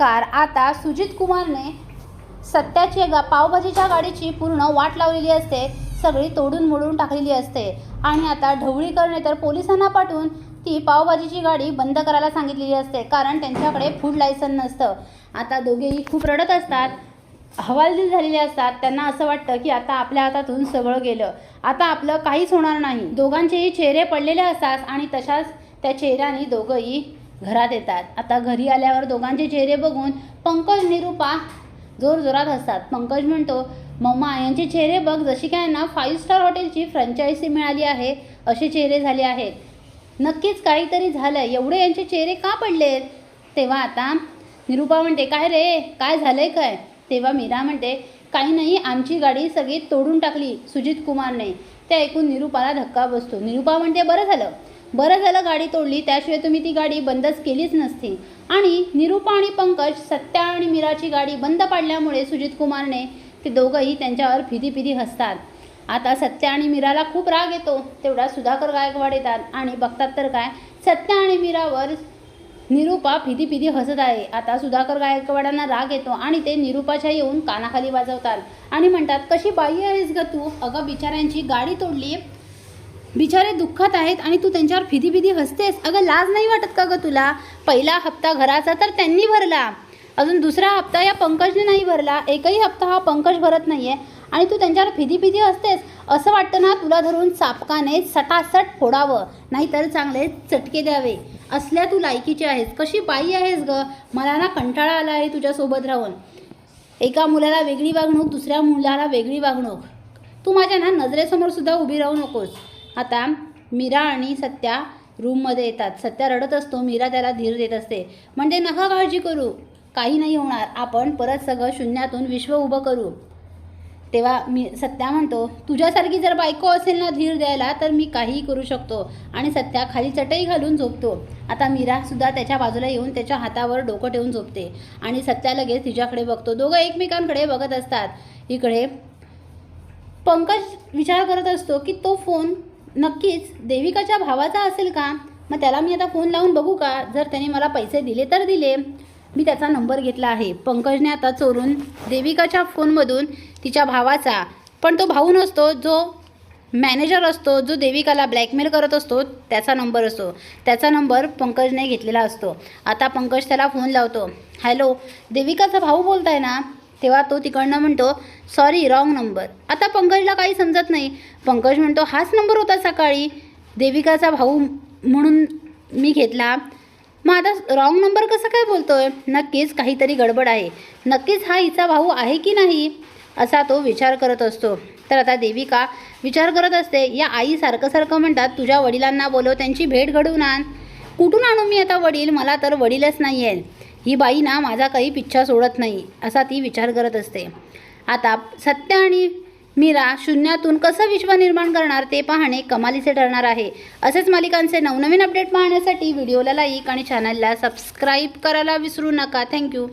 नमस्कार आता सुजित कुमारने सत्याची गा पावभाजीच्या गाडीची पूर्ण वाट लावलेली असते. सगळी तोडून मोडून टाकलेली असते. आणि आता ढवळीकरने तर पोलिसांना पाठवून ती पावभाजीची गाडी बंद करायला सांगितलेली असते. कारण त्यांच्याकडे फूड लायसन नसतं. आता दोघेही खूप रडत असतात. हवालदिल झालेले असतात. त्यांना असं वाटतं की आता आपल्या हातातून सगळं गेलं. आता आपलं काहीच होणार नाही. दोघांचेही चेहरे पडलेले असतात आणि तशाच त्या चेहऱ्याने दोघंही घरात येतात. आता घरी आल्यावर दोघांचे चेहरे बघून पंकज निरूपा जोरजोरात हसतात. पंकज म्हणतो मम्मा यांचे चेहरे बघ. जशी काय ना फाईव्ह स्टार हॉटेलची फ्रँचायझी मिळाली आहे असे चेहरे झाले आहेत. नक्कीच काहीतरी झालं एवढे यांचे चेहरे का पडलेत तेव्हा आता निरूपा म्हणते काय रे? काय झालंय काय? तेव्हा मीरा म्हणते काही नाही आमची गाडी सगळी तोडून टाकली सुजित कुमारने. ते ऐकून निरूपाला धक्का बसतो. निरूपा म्हणते बरं झालं. बरं झालं गाडी तोडली त्याशिवाय तुम्ही ती गाडी बंदच केलीच नसती. आणि निरूपा आणि पंकज सत्या आणि मीराची गाडी बंद पाडल्यामुळे सुजित कुमारने ते दोघंही त्यांच्यावर फिदी फिदी हसतात. आता सत्या आणि मीराला खूप राग येतो तेवढा सुधाकर गायकवाड येतात आणि बघतात तर काय सत्या आणि मीरावर निरूपा फिदी फिदी हसत आहे. आता सुधाकर गायकवाडांना राग येतो आणि ते निरूपाच्या येऊन कानाखाली वाजवतात आणि म्हणतात कशी बाई आहेस ग तू? अगं बिचाऱ्यांची गाडी तोडली बिचारे दुःखात आहेत आणि तू त्यांच्यावर फिदी फिदी हसतेस. अगं लाज नाही वाटत का गं तुला? पहिला हप्ता घराचा तर त्यांनी भरला. अजून दुसरा हप्ता या पंकजने नाही भरला. एकही हप्ता हा पंकज भरत नाही आहे आणि तू त्यांच्यावर फिदी फिदी असतेस असं वाटतं ना तुला धरून चापकाने सटासट फोडावं. नाहीतर चांगले चटके द्यावे. असल्या तू लायकीची आहेस. कशी बाई आहेस ग? मला ना कंटाळा आला आहे तुझ्यासोबत राहून. एका मुलाला वेगळी वागणूक दुसऱ्या मुलाला वेगळी वागणूक. तू माझ्या ना नजरेसमोर सुद्धा उभी राहू नकोस. आता मीरा आणि सत्या रूममध्ये येतात. सत्या रडत असतो मीरा त्याला धीर देत असते. म्हणजे नका काळजी करू. काही नाही होणार. आपण परत सगळं शून्यातून विश्व उभं करू. तेव्हा मी सत्या म्हणतो तुझ्यासारखी जर बायको असेल ना धीर द्यायला तर मी काहीही करू शकतो. आणि सत्या खाली चटई घालून झोपतो. आता मीरासुद्धा त्याच्या बाजूला येऊन त्याच्या हातावर डोकं ठेवून झोपते. आणि सत्या लगेच तिच्याकडे बघतो. दोघं एकमेकांकडे बघत असतात. इकडे पंकज विचार करत असतो की तो फोन नक्कीच देविकाच्या भावाचा असेल का? मग त्याला मी आता फोन लावून बघू का? जर त्याने मला पैसे दिले तर दिले. मी त्याचा नंबर घेतला आहे. पंकजने आता चोरून देविकाच्या फोनमधून तिच्या भावाचा पण तो भाऊ नसतो जो मॅनेजर असतो जो देविकाला ब्लॅकमेल करत असतो त्याचा नंबर असतो. त्याचा नंबर पंकजने घेतलेला असतो. आता पंकज त्याला फोन लावतो. हॅलो देविकाचा भाऊ बोलताय ना? तेव्हा तो तिकडनं म्हणतो सॉरी रॉंग नंबर आता पंकजला काही समजत नाही. पंकज म्हणतो हाच नंबर होता सकाळी. देविकाचा भाऊ म्हणून मी घेतला. मग आता रॉंग नंबर कसं काय बोलतोय? नक्कीच काहीतरी गडबड आहे. नक्कीच हा हिचा भाऊ आहे की नाही? असा तो विचार करत असतो. तर आता देविका विचार करत असते या आई सारखं सारखं म्हणतात तुझ्या वडिलांना बोलव त्यांची भेट घडवून आण. कुठून आणू मी आता वडील? मला तर वडीलच नाही आहेत ही बाई ना माझा काही पिच्छा सोडत नाही असा ती विचार करत असते. आता सत्य आणि मीरा शून्यातून कसं विश्व निर्माण करणार ते पाहणे कमालीचे ठरणार आहे. असेच मालिकांचे नवनवीन अपडेट पाहण्यासाठी व्हिडिओला लाईक आणि चॅनलला सबस्क्राईब करायला विसरू नका. थँक्यू